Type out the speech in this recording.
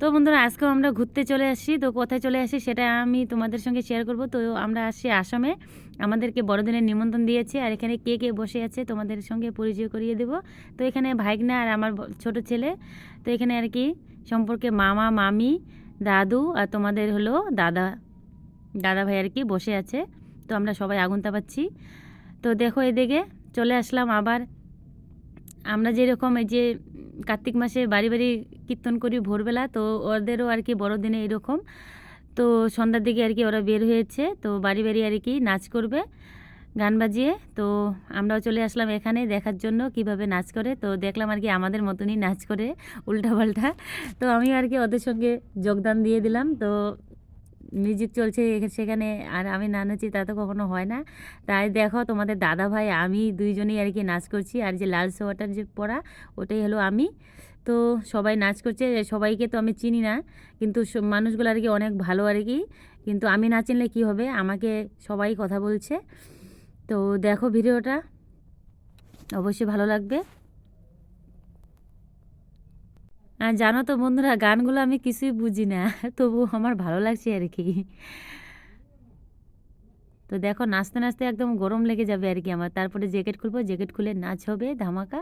তো বন্ধুরা, আজকেও আমরা ঘুরতে চলে আসছি তো কোথায় চলে আসি সেটা আমি তোমাদের সঙ্গে শেয়ার করব। তো আমরা আসছি আসামে। আমাদেরকে বড়দিনের নিমন্ত্রণ দিয়েছে আর এখানে কে কে বসে আছে তোমাদের সঙ্গে পরিচয় করিয়ে দেব। তো এখানে ভাইগনা আর আমার ছোট ছেলে। তো এখানে আর কি সম্পর্কে মামা, মামি, দাদু আর তোমাদের হলো দাদা। দাদা ভাই আর কি বসে আছে। তো আমরা সবাই আগুন তাপাচ্ছি তো দেখো এদিকে চলে আসলাম আবার। আমরা যেরকম এই যে কার্তিক মাসে বাড়ি বাড়ি কীর্তন করি ভোরবেলা, তো ওদেরও আর কি বড়দিনে এরকম। তো সন্ধ্যার দিকে আর কি ওরা বের হয়েছে, তো বাড়ি বাড়ি আর কি নাচ করবে, গান বাজিয়ে। তো আমরাও চলে আসলাম এখানে দেখার জন্য কীভাবে নাচ করে। তো দেখলাম আর কি আমাদের মতনই নাচ করে উল্টা পাল্টা তো আমি আর কি ওদের সঙ্গে যোগদান দিয়ে দিলাম। তো মিউজিক চলছে সেখানে, আর আমি না নাচি তা তো কখনো হয় না। তাই দেখো তোমাদের দাদা ভাই, আমি দুইজনেই আর কি নাচ করছি। আর যে লাল সোয়াটার যে পরা, ওটাই হলো আমি। তো সবাই নাচ করছে, সবাইকে তো আমি চিনি না, কিন্তু মানুষগুলো আর কি অনেক ভালো আর কি। কিন্তু আমি না চিনলে কী হবে? আমাকে সবাই কথা বলছে। তো দেখো ভিডিওটা, অবশ্যই ভালো লাগবে আর জানো তো বন্ধুরা, গানগুলো আমি কিছুই বুঝি না, তবু আমার ভালো লাগছে আর কি। তো দেখো, নাচতে নাচতে একদম গরম লেগে যাবে আর কি আমার। তারপরে জ্যাকেট খুলবো, জ্যাকেট খুলে নাচ হবে ধামাকা।